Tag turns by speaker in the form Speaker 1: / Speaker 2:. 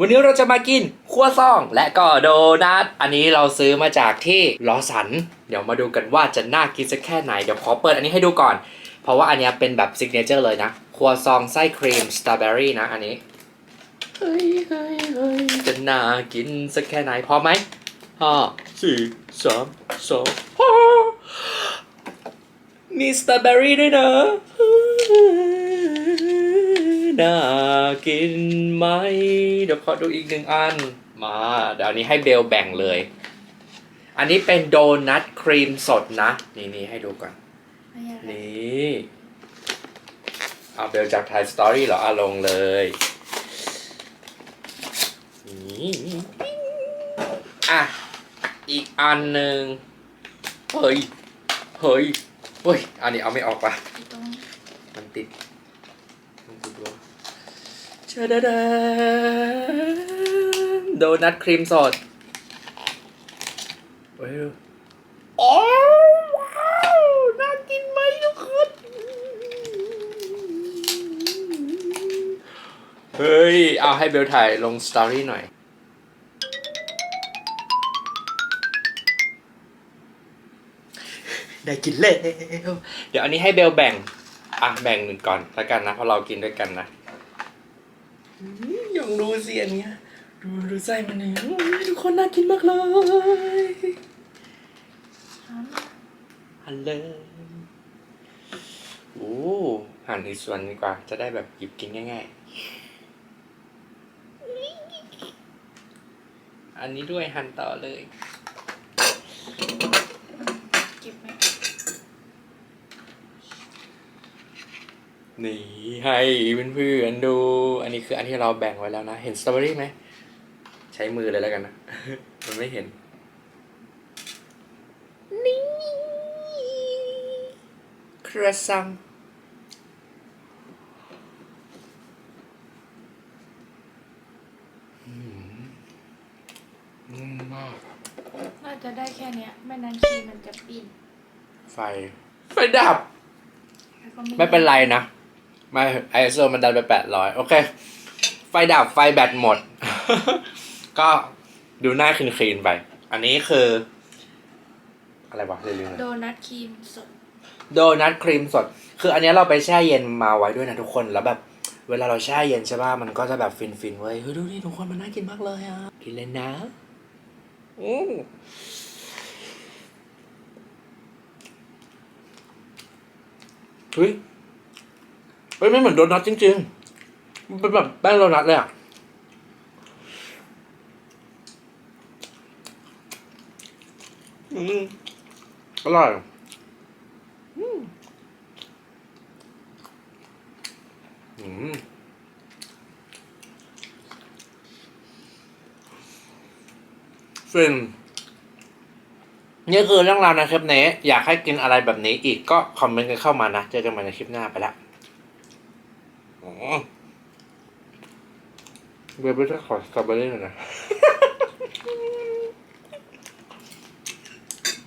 Speaker 1: วันนี้เราจะมากินครัวซองและก็โดนัท อันนี้เราซื้อมาจากที่ลอสัน เดี๋ยวมาดูกันว่าจะน่ากินสักแค่ไหน เดี๋ยวขอเปิดอันนี้ให้ดูก่อน เพราะว่าอันนี้เป็นแบบซิกเนเจอร์เลยนะครัวซองไส้ครีมสตรอเบอรี่นะอันนี้ เฮ้ยเฮ้ยเฮ้ยจะน่ากินสักแค่ไหนพอไหมห้าสี่สามสองมีสตรอเบอรี่ด้วยนะ น่ากินไหม เดี๋ยวขอดูอีกหนึ่งอัน มาเดี๋ยวอันนี้ให้เบลแบ่งเลย อันนี้เป็นโดนัทครีมสดนะ นี่นี่ให้ดูก่อน
Speaker 2: ไม่อยาก
Speaker 1: นี่เอาเบลจากไทยสตอรี่เหรออาลงเลย นี่อะ อีกอันหนึ่งเฮ้ย เฮ้ย เฮ้ย อันนี้เอาไม่ออกปะ
Speaker 2: อีตรง
Speaker 1: มันติดมันติดวะเช ดาดาโดนัทครีมสดเฮ้ยดูโอ้ว้าวน่ากินไหมทุกคนเฮ้ย เอาให้เบลถ่ายลงสตอรี่หน่อย ได้กินแล้ว เดี๋ยวอันนี้ให้เบลแบ่ง อะ แบ่งหนึ่งก่อนแล้วกันนะ เพราะเรากินด้วยกันนะ อืมลองดูสิอันเนี้ยดูดูไส้มันเนี่ยทุกคนน่ากินมากเลยหันเลยโอ้หั่นอีกส่วนดีกว่า จะได้แบบหยิบกินง่ายๆ อันนี้ด้วยหั่นต่อเลย
Speaker 2: เก็บไหม
Speaker 1: นี่ให้เพื่อนๆดู อันนี้คืออันที่เราแบ่งไว้แล้วนะ เห็นสตรอเบอรี่ไหม ใช้มือเลยแล้วกันนะ มันไม่เห็น นี่ครัวซองอืมนุ่มมาก
Speaker 2: น่าจะได้แค่เนี้ย ไม่นั้นครีมมันจะปิ้น
Speaker 1: ไฟ ไฟดับ
Speaker 2: แล้วก็
Speaker 1: ไม่เป็นไรนะ ไม่ไอโซมันดันไปแปดร้อยโอเค ไฟดับไฟแบตหมด ก็ดูหน้าคลีนๆไป อันนี้คือ อะไรวะเรื่อย
Speaker 2: โดนัทครีมสด
Speaker 1: ๆโดนัทครีมสด คืออันเนี้ยเราไปแช่เย็นมาไว้ด้วยนะทุกคน แล้วแบบ เวลาเราแช่เย็นใช่ป่ะ มันก็จะแบบฟินๆเว้ย เฮ้ยดูนี่ทุกคนมันน่ากินมากเลยอะ กินเลยนะอืมเฮ้ย เฮ้ยไม่เหมือนโดนัทจริงๆมันเป็นแบบแป้งโดนัทเลยอะอืมอร่อยอืมอืมฟินนี่คือเรื่องราวในคลิปนี้ อยากให้กินอะไรแบบนี้อีกก็คอมเมนต์กันเข้ามานะ เจอกันใหม่ในคลิปหน้าไปละอ๋อเบลไม่ได้ขอสตรอเบอรี่หน่อยนะ